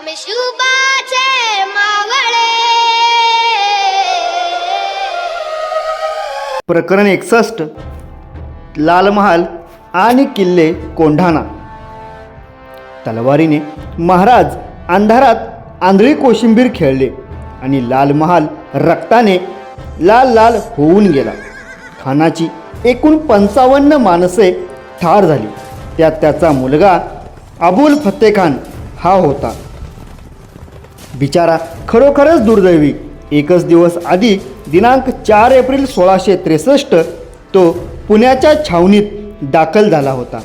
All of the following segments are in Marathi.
आम्ही मावळे प्रकरण एकसष्ट लालमहाल आणि किल्ले कोंढाणा. तलवारीने महाराज अंधारात आंधळी कोशिंबीर खेळले आणि लाल महाल रक्ताने लाल लाल होऊन गेला. खानाची एकूण पंचावन्न माणसे ठार झाली. त्यात त्याचा मुलगा अबुल फत्तेखान हा होता. बिचारा खरोखरच दुर्दैवी. एकच दिवस आधी दिनांक चार एप्रिल सोळाशे त्रेसष्ट तो पुण्याच्या छावणीत दाखल झाला होता.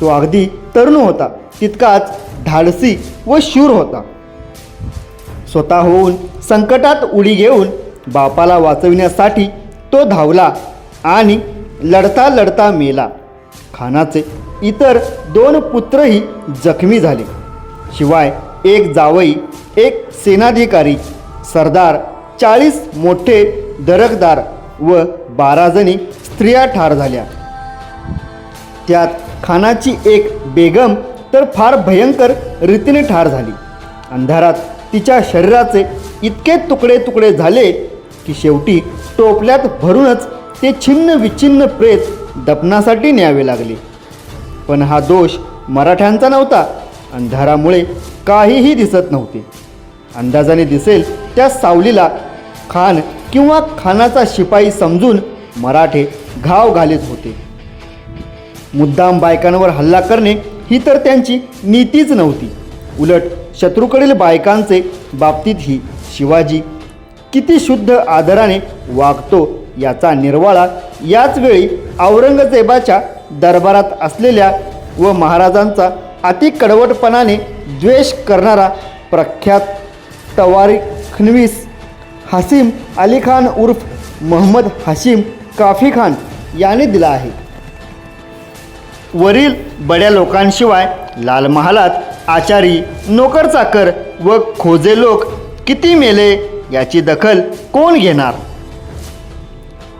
तो अगदी तरुण होता तितकाच धाडसी व शूर होता. स्वतः होऊन संकटात उडी घेऊन बापाला वाचविण्यासाठी तो धावला आणि लढता लढता मेला. खानाचे इतर दोन पुत्रही जखमी झाले. शिवाय एक जावई एक सेनाधिकारी सरदार चाळीस मोठे दरकदार व बारा जणी स्त्रिया ठार झाल्या. त्यात खानाची एक बेगम तर फार भयंकर रीतीने ठार झाली. अंधारात तिच्या शरीराचे इतके तुकडे तुकडे झाले की शेवटी टोपल्यात भरूनच ते छिन्न विच्छिन्न प्रेत दफनासाठी न्यावे लागले. पण हा दोष मराठ्यांचा नव्हता. अंधारामुळे काहीही दिसत नव्हते. अंदाजाने दिसेल त्या सावलीला खान किंवा खानाचा शिपाई समजून मराठे घाव घालीत होते. मुद्दाम बायकांवर हल्ला करणे ही तर त्यांची नीतीच नव्हती. उलट शत्रूकडील बायकांचे बाबतीतही शिवाजी किती शुद्ध आदराने वागतो याचा निर्वाळा याच वेळी औरंगजेबाच्या दरबारात असलेल्या व महाराजांचा अति कडवटपणाने द्वेष करणारा प्रख्यात तवारी खनवीस हासिम अली खान उर्फ मोहम्मद हाशिम काफी खान याने दिला आहे. वरील बड्या लोकांशिवाय लाल महालात आचारी नोकर चाकर व खोजे लोक किती मेले याची दखल कोण घेणार?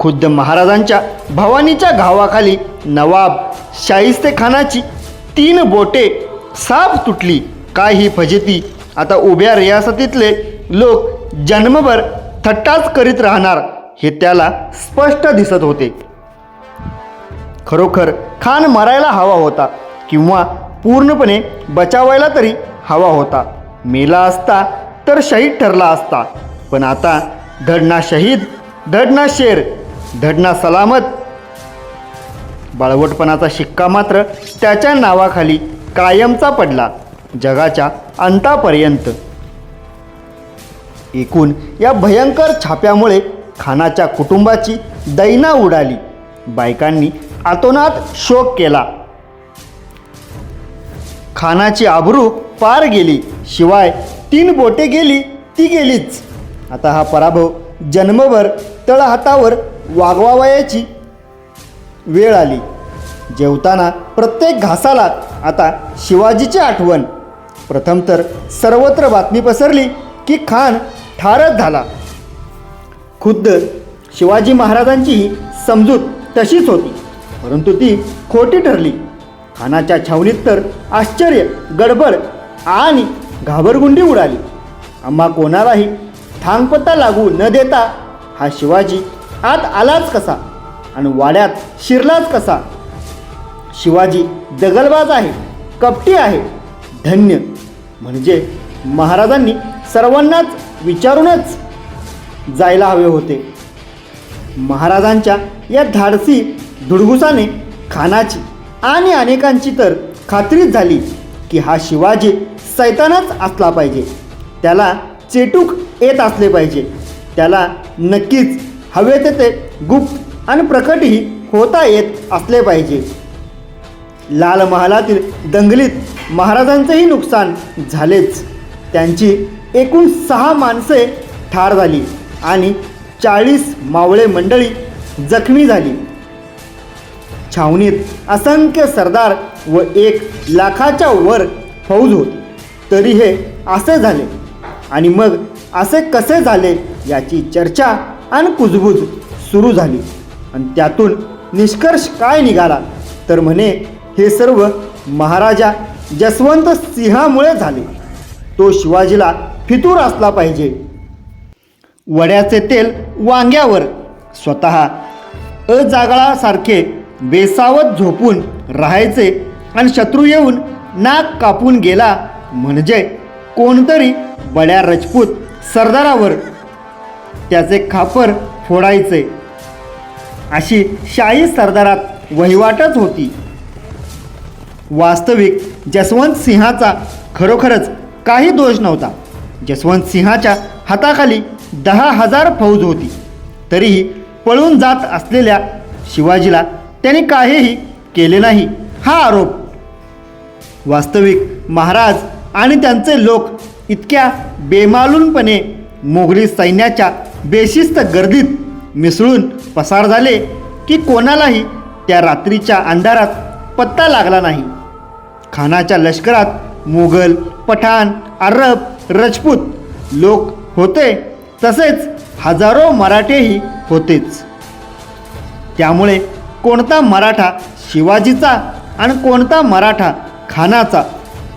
खुद्द महाराजांच्या भवानीच्या गावाखाली नवाब शाहिस्ते खानाची तीन बोटे साफ तुटली. काय ही फजिती. आता उभ्या रियासतीतले लोक जन्मभर थट्टाच करीत राहणार हे त्याला स्पष्ट दिसत होते. खरोखर खान मरायला हवा होता किंवा पूर्णपणे बचावायला तरी हवा होता. मेला असता तर शहीद ठरला असता. पण आता धडना शहीद धडना शेर धडना सलामत. बाळवटपणाचा शिक्का मात्र त्याच्या नावाखाली कायमचा पडला. जगाच्या अंतापर्यंत. एकूण या भयंकर छाप्यामुळे खानाच्या कुटुंबाची दैना उडाली. बायकांनी आतोनात शोक केला. खानाची आबरू पार गेली. शिवाय तीन बोटे गेली ती गेलीच. आता हा पराभव जन्मभर तळहातावर वागवावयाची वेळ आली. जेवताना प्रत्येक घासाला आता शिवाजीची आठवण. प्रथम तर सर्वत्र बातमी पसरली की खान ठारच झाला. खुद्द शिवाजी महाराजांचीही समजूत तशीच होती परंतु ती खोटी ठरली. खानाच्या छावणीत तर आश्चर्य गडबड आणि घाबरगुंडी उडाली. आम्हा कोणालाही थांगपत्ता लागू न देता हा शिवाजी आत आलाच कसा आणि वाड्यात शिरलाच कसा? शिवाजी दगलबाज आहे कपटी आहे धन्य म्हणजे महाराजांनी सर्वांनाच विचारूनच जायला हवे होते. महाराजांच्या या धाडसी धुडगुसाने खानाची आणि अनेकांची तर खात्रीच झाली की हा शिवाजी सैतानच असला पाहिजे. त्याला चेटूक येत असले पाहिजे. त्याला नक्कीच हवे ते ते गुप्त आणि प्रकटही होता येत असले पाहिजे. लाल महालातील दंगलीत महाराजांचंही नुकसान झालेच. त्यांची एकूण सहा माणसे ठार झाली आणि चाळीस मावळे मंडळी जखमी झाली. छावणीत असंख्य सरदार व एक लाखाच्या वर फौज होती. तरी हे असे झाले. आणि मग असे कसे झाले याची चर्चा आणि कुजबूज सुरू झाली. आणि त्यातून निष्कर्ष काय निघाला? तर म्हणे हे सर्व महाराजा जसवंत सिंहामुळे झाले. तो शिवाजीला फितूर असला पाहिजे. वड्याचे तेल वांग्यावर. स्वतः अजागळासारखे बेसावत झोपून राहायचे आणि शत्रू येऊन नाक कापून गेला म्हणजे कोणतरी बड्या रजपूत सरदारावर. त्याचे खापर फोडायचे. अशी शाही सरदारात वहिवाटच होती. वास्तविक जसवंत सिंहाचा खरोखरच काही दोष नव्हता. जसवंत सिंहाच्या हाताखाली दहा हजार फौज होती. तरीही पळून जात असलेल्या शिवाजीला त्याने काहीही केले नाही हा आरोप. वास्तविक महाराज आणि त्यांचे लोक इतक्या बेमालूनपणे मोगली सैन्याच्या बेशिस्त गर्दीत मिसळून पसार झाले की कोणालाही त्या रात्रीच्या अंधारात पत्ता लागला नाही. खानाच्या लष्करात मुघल पठाण अरब रजपूत लोक होते तसेच हजारो मराठेही होतेच. त्यामुळे कोणता मराठा शिवाजीचा आणि कोणता मराठा खानाचा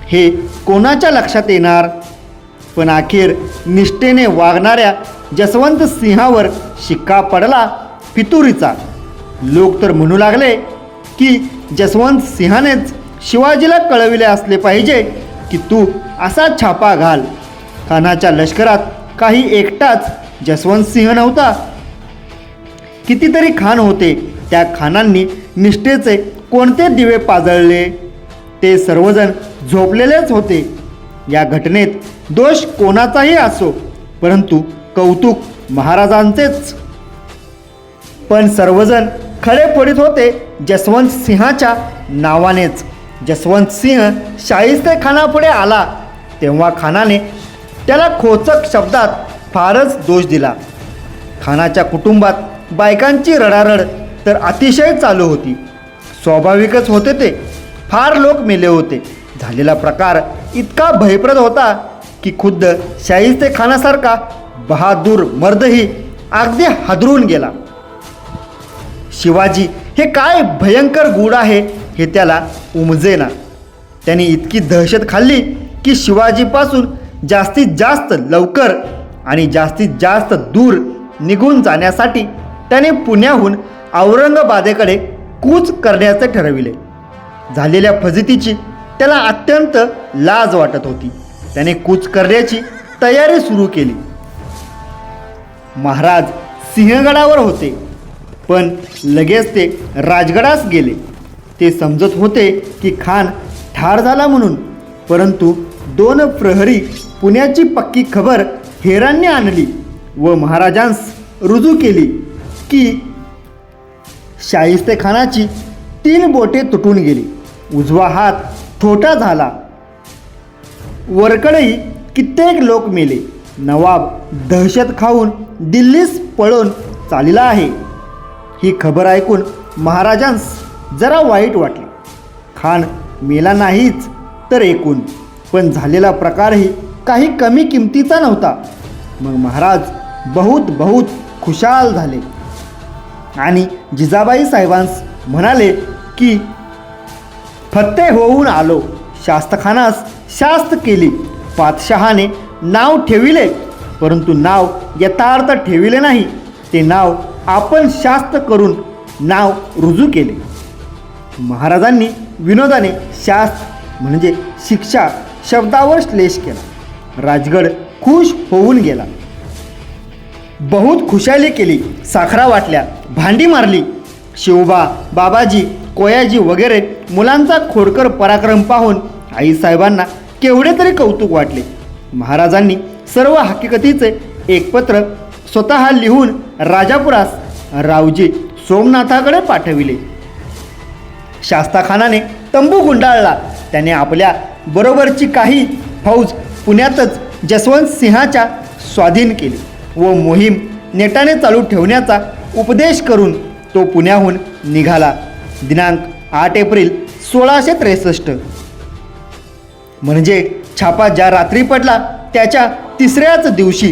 हे कोणाच्या लक्षात येणार? पण अखेर निष्ठेने वागणाऱ्या जसवंत सिंहावर शिक्का पडला फितुरीचा. लोक तर म्हणू लागले की जसवंत सिंहानेच शिवाजीला कळविले असले पाहिजे की तू असा छापा घाल. खानाच्या लष्करात काही एकटाच जसवंत सिंह नव्हता. कितीतरी खान होते त्या खानांनी निष्ठेचे कोणते दिवे पाजळले? ते सर्वजण झोपलेलेच होते. या घटनेत दोष कोणाचाही असो परंतु कौतुक महाराजांचेच. पण सर्वजण खडे फोडीत होते जसवंत सिंहाच्या नावानेच. जसवंत सिंह शाहिस्ते खानापुढे आला तेव्हा खानाने त्याला खोचक शब्दात फारच दोष दिला. खानाच्या कुटुंबात बायकांची रडारड तर अतिशय चालू होती. स्वाभाविकच होते ते. फार लोक मेले होते. झालेला प्रकार इतका भयप्रद होता की खुद्द शाहिस्ते खानासारखा बहादूर मर्दही अगदी हादरून गेला. शिवाजी हे काय भयंकर गूढ आहे? हे त्याला उमजेना. त्याने इतकी दहशत खाल्ली की शिवाजीपासून जास्तीत जास्त लवकर आणि जास्तीत जास्त दूर निघून जाण्यासाठी त्याने पुण्याहून औरंगाबादेकडे कूच करण्याचे ठरविले. झालेल्या फजितीची त्याला अत्यंत लाज वाटत होती. त्याने कूच करण्याची तयारी सुरू केली. महाराज सिंहगडावर होते पण लगेच ते राजगडास गेले. ते समजत होते की खान ठार झाला म्हणून. परंतु दोन प्रहरी पुण्याची पक्की खबर हेरांनी आणली व महाराजांस रुजू केली की शाहिस्तेखानाची तीन बोटे तुटून गेली. उजवा हात थोटा झाला. वरकडेही कित्येक लोक मेले. नवाब दहशत खाऊन दिल्लीस पळून चालला आहे. ही खबर ऐकून महाराजांस जरा वाईट वाटले. खान मेला नाहीच तर एकूण पण झालेला प्रकारही काही कमी किमतीचा नव्हता. मग महाराज बहुत बहुत खुशाल झाले. आणि जिजाबाई साहेबांस म्हणाले की फत्ते होऊन आलो. शास्तखानास शास्त केली. पातशहाने नाव ठेविले. परंतु नाव यथार्थ ठेविले नाही. ते नाव आपण शास्त करून नाव रुजू केले. महाराजांनी विनोदाने शास्त्र म्हणजे शिक्षा शब्दावर श्लेष केला. राजगड खुश होऊन गेला. बहुत खुशाली केली साखरा वाटल्या भांडी मारली. शिवबा बाबाजी कोयाजी वगैरे मुलांचा खोडकर पराक्रम पाहून आईसाहेबांना केवढे तरी कौतुक वाटले. महाराजांनी सर्व हकीकतीचे एक पत्र स्वतः लिहून राजापुरास रावजी सोमनाथाकडे पाठविले. शास्ताखानाने तंबू गुंडाळला. त्याने आपल्या बरोबरची काही फौज पुण्यातच जसवंत सिंहाच्या स्वाधीन केली व मोहीम नेटाने चालू ठेवण्याचा उपदेश करून तो पुण्याहून निघाला. दिनांक आठ एप्रिल सोळाशे त्रेसष्ट. म्हणजे छापा ज्या रात्री पडला त्याच्या तिसऱ्याच दिवशी.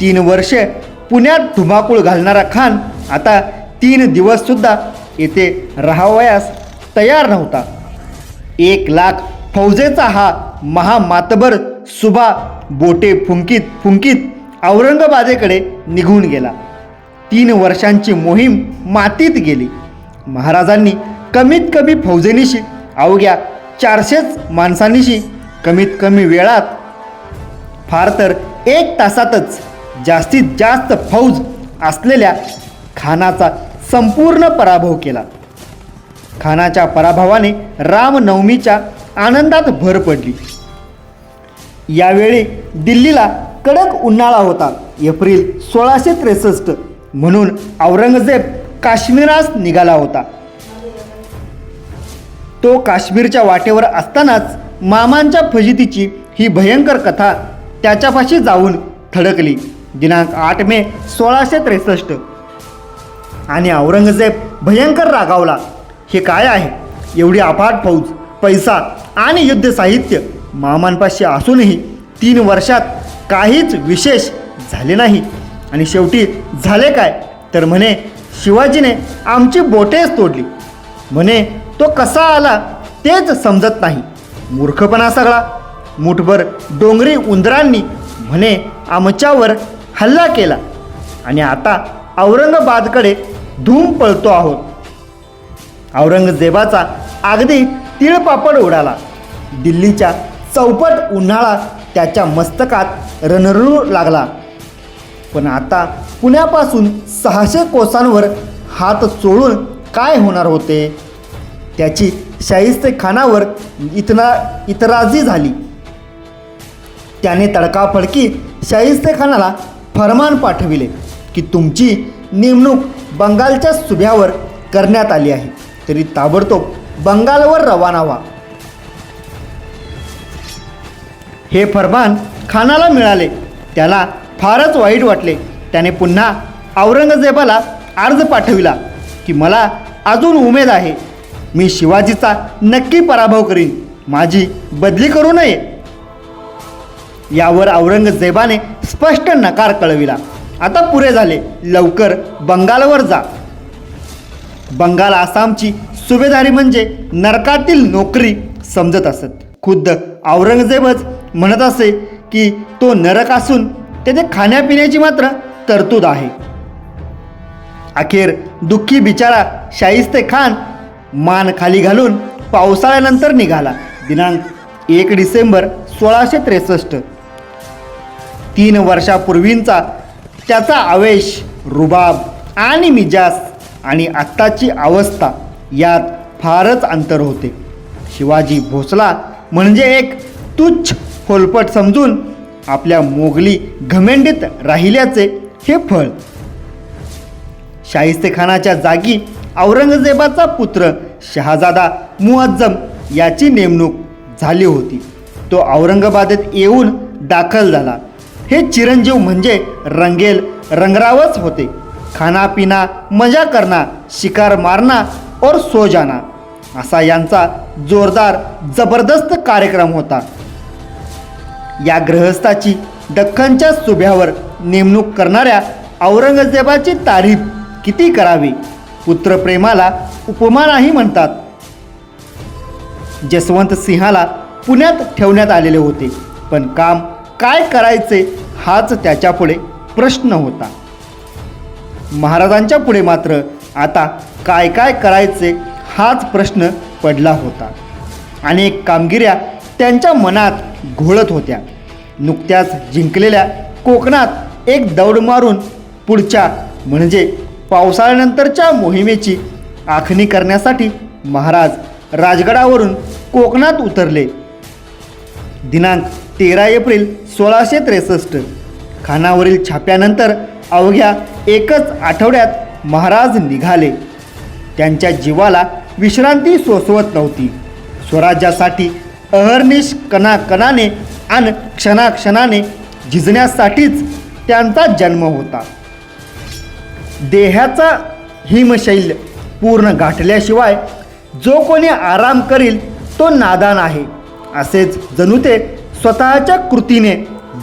तीन वर्षे पुण्यात धुमाकूळ घालणारा खान आता तीन दिवससुद्धा येथे राहावयास तयार नव्हता. एक लाख फौजेचा हा महामातबर सुभा बोटे फुंकीत फुंकीत औरंगाबादेकडे निघून गेला. तीन वर्षांची मोहीम मातीत गेली. महाराजांनी कमीत कमी फौजेनिशी अवघ्या चारशेच माणसांनीशी कमीत कमी वेळात फार तर एक तासातच जास्तीत जास्त फौज असलेल्या खानाचा संपूर्ण पराभव केला. खानाच्या पराभवाने रामनवमीच्या आनंदात भर पडली. यावेळी दिल्लीला कडक उन्हाळा होता. एप्रिल सोळाशे त्रेसष्ट म्हणून औरंगजेब काश्मीरास निघाला होता. तो काश्मीरच्या वाटेवर असतानाच मामांच्या फजितीची ही भयंकर कथा त्याच्यापाशी जाऊन थडकली. दिनांक आठ मे सोळाशे त्रेसष्ट. आणि औरंगजेब भयंकर रागावला. हे काय आहे? एवढी अफाट फौज पैसा आणि युद्ध साहित्य मामांपाशी असूनही तीन वर्षात काहीच विशेष झाले नाही. आणि शेवटी झाले काय? तर म्हणे शिवाजीने आमची बोटेच तोडली. म्हणे तो कसा आला तेच समजत नाही. मूर्खपणा सगळा. मुठभर डोंगरी उंदरांनी म्हणे आमच्यावर हल्ला केला. आणि आता औरंगाबादकडे धूम पळतो आहोत. औरंगजेबाचा अगदी तिळपापड उडाला. दिल्लीच्या चौपट उन्हाळा त्याच्या मस्तकात रणरणू लागला. पण आता पुण्यापासून सहाशे कोसांवर हात चोळून काय होणार होते? त्याची शाहिस्ते खानावर इतना इतराजी झाली. त्याने तडकाफडकी शाहिस्ते खानाला फरमान पाठविले की तुमची नेमणूक बंगालच्या सुभ्यावर करण्यात आली आहे. तरी ताबडतोब बंगालवर रवाना व्हा. हे फरमान खानाला मिळाले. त्याला फारच वाईट वाटले. त्याने पुन्हा औरंगजेबाला अर्ज पाठविला की मला अजून उमेद आहे. मी शिवाजीचा नक्की पराभव करीन. माझी बदली करू नये. यावर औरंगजेबाने स्पष्ट नकार कळविला. आता पुरे झाले. लवकर बंगालवर जा. बंगाल आसामची सुभेदारी म्हणजे नरकातील नोकरी समजत असत. खुद्द औरंगजेबच म्हणत असे की तो नरक असून तेथे खाण्यापिण्याची मात्र तरतूद आहे. अखेर दुःखी बिचारा शाहिस्ते खान मान खाली घालून पावसाळ्यानंतर निघाला. दिनांक एक डिसेंबर सोळाशे त्रेसष्ट. तीन वर्षापूर्वींचा त्याचा आवेश रुबाब आणि मिजाज आणि आत्ताची अवस्था यात फारच अंतर होते. शिवाजी भोसला म्हणजे एक तुच्छ होलपट समजून आपल्या मोगली घमेंडीत राहिल्याचे हे फळ. शाहिस्तेखानाच्या जागी औरंगजेबाचा पुत्र शहाजादा मुअज्जम याची नेमणूक झाली होती. तो औरंगाबादेत येऊन दाखल झाला. हे चिरंजीव म्हणजे रंगेल रंगरावच होते. खाना पिना मजा करना शिकार मारना और सो जाना असा यांचा जोरदार जबरदस्त कार्यक्रम होता. या ग्रहस्थाची दख्खनच्या सुभ्यावर नेमणूक करणाऱ्या औरंगजेबाची तारीफ किती करावी? पुत्रप्रेमाला उपमानाही म्हणतात. जसवंत सिंहाला पुण्यात ठेवण्यात आलेले होते पण काम काय करायचे हाच त्याच्यापुढे प्रश्न होता. महाराजांच्या पुढे मात्र आता काय काय करायचे हाच प्रश्न पडला होता. अनेक कामगिऱ्या त्यांच्या मनात घोळत होत्या. नुकत्याच जिंकलेल्या कोकणात एक दौड मारून पुढच्या म्हणजे पावसाळ्यानंतरच्या मोहिमेची आखणी करण्यासाठी महाराज राजगडावरून कोकणात उतरले. दिनांक तेरा एप्रिल सोळाशे त्रेसष्ट. खानावरील छाप्यानंतर अवघ्या एकच आठवड्यात महाराज निघाले. त्यांच्या जीवाला विश्रांती सोसवत नव्हती. स्वराज्यासाठी अहर्निश कणाकणाने आणि क्षणाक्षणाने झिजण्यासाठीच त्यांचा जन्म होता. देहाचा हिमशैल पूर्ण गाठल्याशिवाय जो कोणी आराम करील तो नादान आहे असेच जणू ते स्वतःच्या कृतीने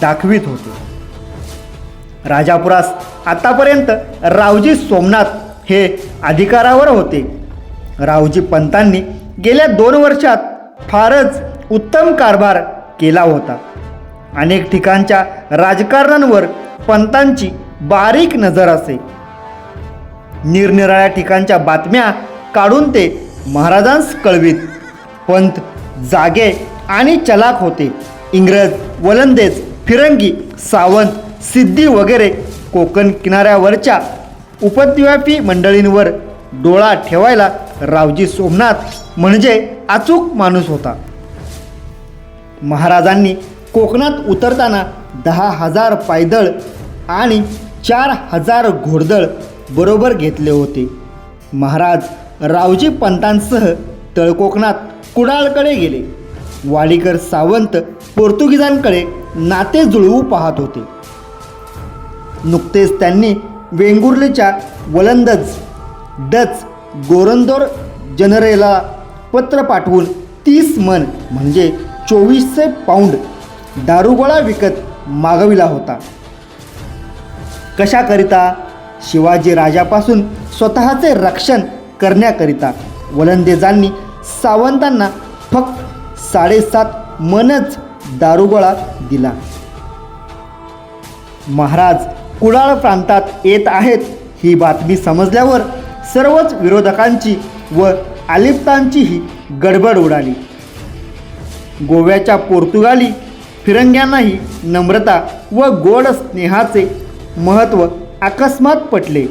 दाखवित होते. राजापुरास आतापर्यंत रावजी सोमनाथ हे अधिकारावर होते. रावजी पंतांनी गेल्या दोन वर्षात फारच उत्तम कारभार केला होता. अनेक ठिकाणच्या राजकारणांवर पंतांची बारीक नजर असे. निरनिराळ्या ठिकाणच्या बातम्या काढून ते महाराजांस कळवीत. पंत जागे आणि चलाक होते. इंग्रज वलंदेज फिरंगी सावंत सिद्धी वगैरे कोकण किनाऱ्यावरच्या उपद्व्यापी मंडळींवर डोळा ठेवायला रावजी सोमनाथ म्हणजे अचूक माणूस होता. महाराजांनी कोकणात उतरताना दहा हजार पायदळ आणि चार हजार घोडदळ बरोबर घेतले होते. महाराज रावजी पंतांसह तळकोकणात कुडाळकडे गेले. वाडीकर सावंत पोर्तुगीजांकडे नाते जुळवू पाहत होते. नुकतेच त्यांनी वेंगुर्लेच्या वलंदज डच गोरंदोर जनरेला पत्र पाठवून तीस मन म्हणजे चोवीसशे पाऊंड दारुगोळा विकत मागविला होता. कशाकरिता? शिवाजी राजापासून स्वतःचे रक्षण करण्याकरिता. वलंदेजांनी सावंतांना फक्त साडेसात मनच दारुगोळा दिला. महाराज कुडाळ प्रांतात येत आहेत. ही बातमी समजल्यावर सर्वच विरोधकांची व आलिप्तांचीही गडबड उडाली. गोव्याच्या पोर्तुगाली फिरंग्यांनाही नम्रता व गोड स्नेहाचे महत्त्व अकस्मात पटले.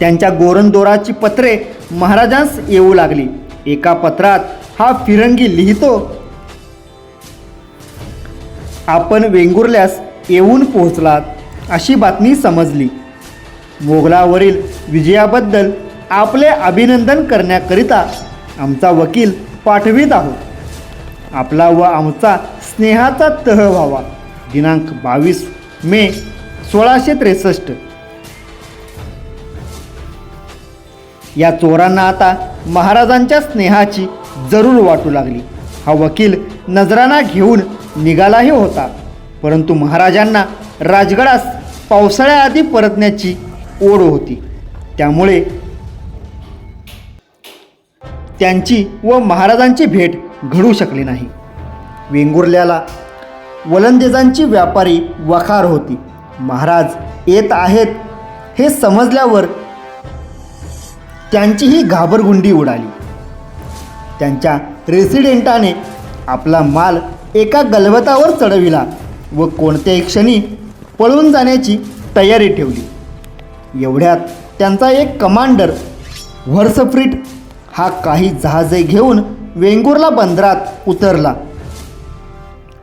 त्यांच्या गोरंदोराची पत्रे महाराजांस येऊ लागली. एका पत्रात हा फिरंगी लिहितो आपण वेंगुर्ल्यास येऊन पोहोचलात. अशी बातमी समजली. मोगलावरील विजयाबद्दल आपले अभिनंदन करण्याकरिता आमचा वकील पाठवित आहोत. आपला व आमचा स्नेहाचा तह व्हावा. दिनांक बावीस मे सोळाशे त्रेसष्ट. या चोरांना आता महाराजांच्या स्नेहाची जरूर वाटू लागली. हा वकील नजराना घेऊन निघालाही होता. परंतु महाराजांना राजगडास पावसाळ्याआधी परतण्याची ओढ होती. त्यामुळे त्यांची व महाराजांची भेट घडू शकली नाही. वेंगुर्ल्याला वलंदेजांची व्यापारी वखार होती. महाराज येत आहेत हे समजल्यावर त्यांचीही घाबरगुंडी उडाली. त्यांच्या रेसिडेंटाने आपला माल एका गलबतावर चढविला व कोणत्याही क्षणी पळून जाण्याची तयारी ठेवली. एवढ्यात त्यांचा एक कमांडर व्हर्सफ्रीट हा काही जहाजे घेऊन वेंगुर्ला बंदरात उतरला.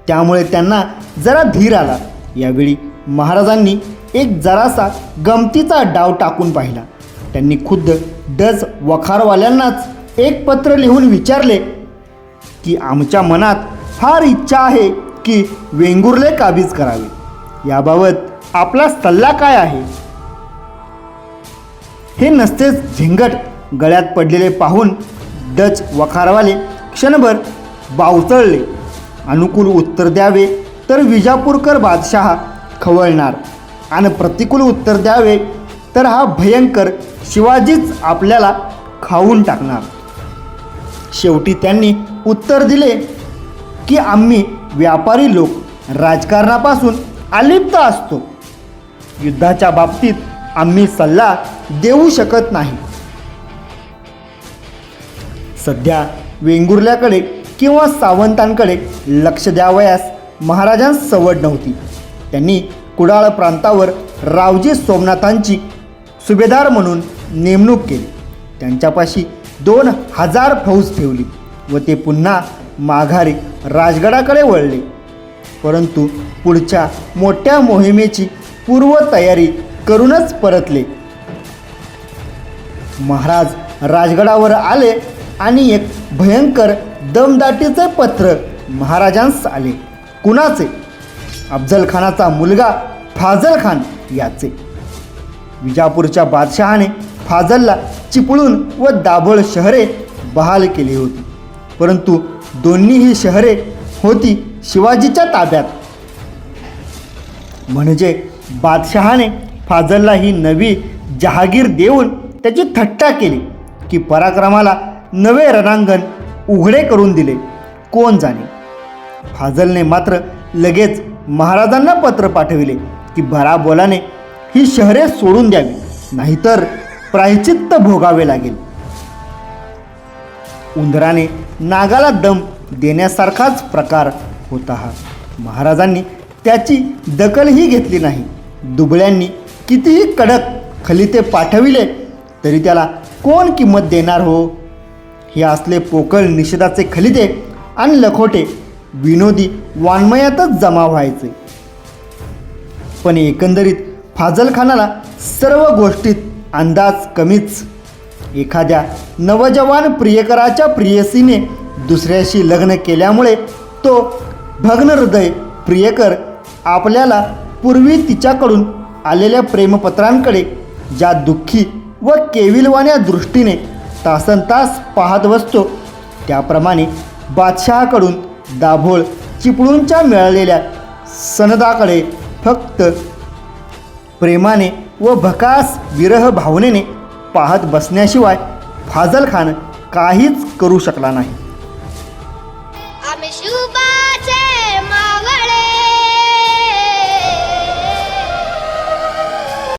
त्यामुळे त्यांना जरा धीर आला. यावेळी महाराजांनी एक जरासा गमतीचा डाव टाकून पाहिला. त्यांनी खुद्द डज वखारवाल्यांनाच एक पत्र लिहून विचारले की आमच्या मनात फार इच्छा आहे की वेंगुर्ले काबीज करावे. याबाबत आपला सल्ला काय आहे? हे नसतेच झिंगट गळ्यात पडलेले पाहून डच वखारवाले क्षणभर बावचळले अनुकूल उत्तर द्यावे तर विजापूरकर बादशहा खवळणार. आणि प्रतिकूल उत्तर द्यावे तर हा भयंकर शिवाजीच आपल्याला खाऊन टाकणार. शेवटी त्यांनी उत्तर दिले की आम्ही व्यापारी लोक राजकारणापासून अलिप्त असतो. युद्धाच्या बाबतीत आम्ही सल्ला देऊ शकत नाही. सध्या वेंगुर्ल्याकडे किंवा सावंतांकडे लक्ष द्यावयास महाराजांस सवड नव्हती. त्यांनी कुडाळ प्रांतावर रावजी सोमनाथांची सुभेदार म्हणून नेमणूक केली. त्यांच्यापाशी दोन हजार फौज ठेवली व ते पुन्हा माघारी राजगडाकडे वळले. परंतु पुढच्या मोठ्या मोहिमेची पूर्वतयारी करूनच परतले. महाराज राजगडावर आले आणि एक भयंकर दमदाटीचे पत्र महाराजांस आले. कुणाचे? अफजल खानाचा मुलगा फाजल खान याचे. विजापूरच्या बादशहाने फाजलला चिपळूण व दाभोळ शहरे बहाल केली होती. परंतु दोन्हीही शहरे होती शिवाजीच्या ताब्यात. म्हणजे बादशहाने फाजलला ही नवी जहागीर देऊन त्याची थट्टा केली की पराक्रमाला नवे रणांगण उघडे करून दिले. कोण जाणे? फाजलने मात्र लगेच महाराजांना पत्र पाठविले की भरा बोलाने ही शहरे सोडून द्यावी नाहीतर प्रायचित्त भोगावे लागेल. उंदराने नागाला दम देण्यासारखाच प्रकार होता हा. महाराजांनी त्याची दखलही घेतली नाही. दुबळ्यांनी कितीही कडक खलिते पाठविले तरी त्याला कोण किंमत देणार हो? हे असले पोकळ निषेधाचे खलिते आणि लखोटे विनोदी वाङ्मयातच जमा व्हायचे. पण एकंदरीत फाजलखानाला सर्व गोष्टीत अंदाज कमीच. एखाद्या नवजवान प्रियकराच्या प्रियसीने दुसऱ्याशी लग्न केल्यामुळे तो भग्न हृदय प्रियकर आपल्याला पूर्वी तिच्याकडून आलेल्या प्रेमपत्रांकडे ज्या दुःखी व केविलवाण्या दृष्टीने तासन तास पाहत बसतो त्याप्रमाणे बादशहाकडून दाभोळ चिपळूणच्या मिळालेल्या सनदाकडे फक्त प्रेमाने व भकास विरह भावनेने पाहत बसण्याशिवाय फाजल खान काहीच करू शकला नाही.